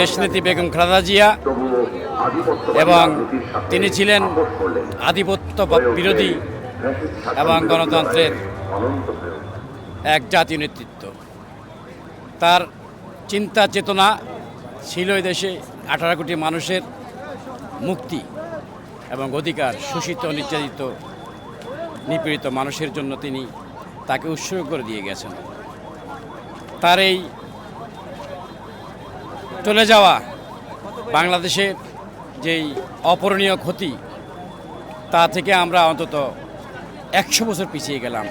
দেশনেত্রী বেগম খালেদা জিয়া এবং তিনি ছিলেন আধিপত্য বিরোধী এবং গণতন্ত্রের এক জাতীয় নেতৃত্ব। তার চিন্তা চেতনা ছিল এই দেশে আঠারো কোটি মানুষের মুক্তি এবং অধিকার, শোষিত, নির্যাতিত, নিপীড়িত মানুষের জন্য তিনি তাকে উৎসর্গ করে দিয়ে গেছেন। তার এই চলে যাওয়া বাংলাদেশের যেই অপরণীয় ক্ষতি, তা থেকে আমরা অন্তত একশো বছর পিছিয়ে গেলাম।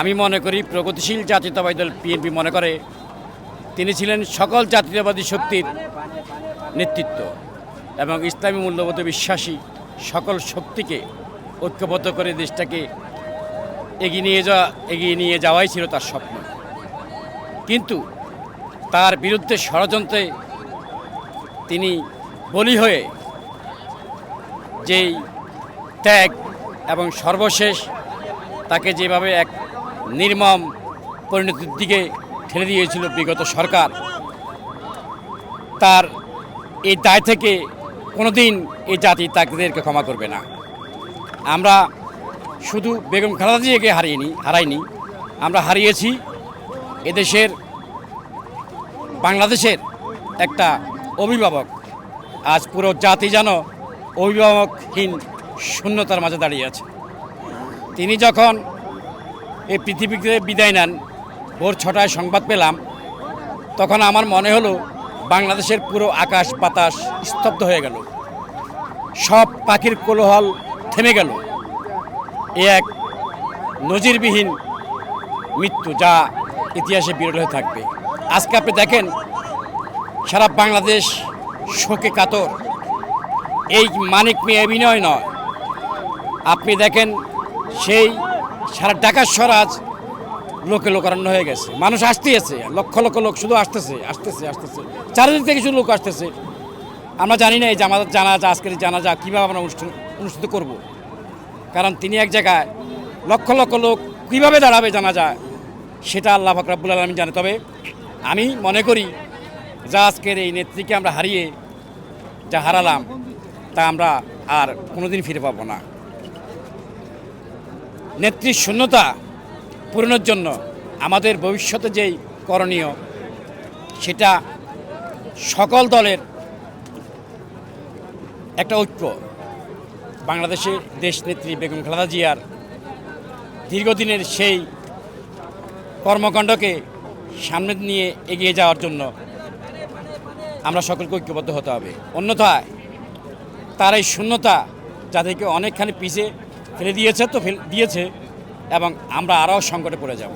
আমি মনে করি প্রগতিশীল জাতীয়তাবাদী দল বিএনপি মনে করে, তিনি ছিলেন সকল জাতীয়তাবাদী শক্তির নেতৃত্ব এবং ইসলামী মূল্যবোধে বিশ্বাসী সকল শক্তিকে ঐক্যবদ্ধ করে দেশটাকে এগিয়ে নিয়ে যাওয়া, এগিয়ে নিয়ে যাওয়াই ছিল তার স্বপ্ন। কিন্তু তার বিরুদ্ধে ষড়যন্ত্রে তিনি বলি হয়ে যেই ত্যাগ এবং সর্বশেষ তাকে যেভাবে এক নির্মম পরিণতির দিকে ঠেলে দিয়েছিল বিগত সরকার, তার এই দায় থেকে কোনোদিন এই জাতি তাদেরকে ক্ষমা করবে না। আমরা শুধু বেগম খালেদা জিয়াকে হারিয়েনি, হারাইনি, আমরা হারিয়েছি এদেশের, বাংলাদেশের একটা অভিভাবক। আজ পুরো জাতি যেন অভিভাবকহীন শূন্যতার মাঝে দাঁড়িয়ে আছে। তিনি যখন এই পৃথিবীতে বিদায় নেন, ভোর ছটায় সংবাদ পেলাম, তখন আমার মনে হলো বাংলাদেশের পুরো আকাশ বাতাস স্তব্ধ হয়ে গেল। সব পাখির কোলাহল থেমে গেল। এ এক নজিরবিহীন মৃত্যু যা ইতিহাসে বিরল হয়ে থাকবে। আজকে আপনি দেখেন সারা বাংলাদেশ শোকে কাতর। এই মানিক মেয়ে অভিনয় নয়। আপনি দেখেন, সেই সারা ঢাকার স্বরাজ লোকে লোকারণ্য হয়ে গেছে। মানুষ আসতেছে, লক্ষ লক্ষ লোক শুধু আসতেছে আসতেছে আসতেছে। চারিদিক থেকে শুধু লোক আসতেছে। আমরা জানি না এই জামাত জানাজা, আজকের জানাজা কীভাবে আমরা অনুষ্ঠান অনুষ্ঠিত করব। কারণ তিনি এক জায়গায় লক্ষ লক্ষ লোক কীভাবে দাঁড়াবে জানা যায় সেটা আল্লাহ ফাকরাবুল আলমী জানে। তবে আমি মনে করি যা আজকের এই নেত্রীকে আমরা হারিয়ে যা হারালাম, তা আমরা আর কোনোদিন ফিরে পাবো না। নেত্রীর শূন্যতা পূরণের জন্য আমাদের ভবিষ্যতে যেই করণীয়, সেটা সকল দলের একটা ঐক্য। বাংলাদেশের দেশনেত্রী বেগম খালেদা জিয়ার দীর্ঘদিনের সেই কর্মকাণ্ডকে সামনে নিয়ে এগিয়ে যাওয়ার জন্য আমরা সকলকে ঐক্যবদ্ধ হতে হবে। অন্যথায় তার এই শূন্যতা যাদেরকে অনেকখানি পিছিয়ে ফেলে দিয়েছে, তো দিয়েছে এবং আমরা আরও সংকটে পড়ে যাব।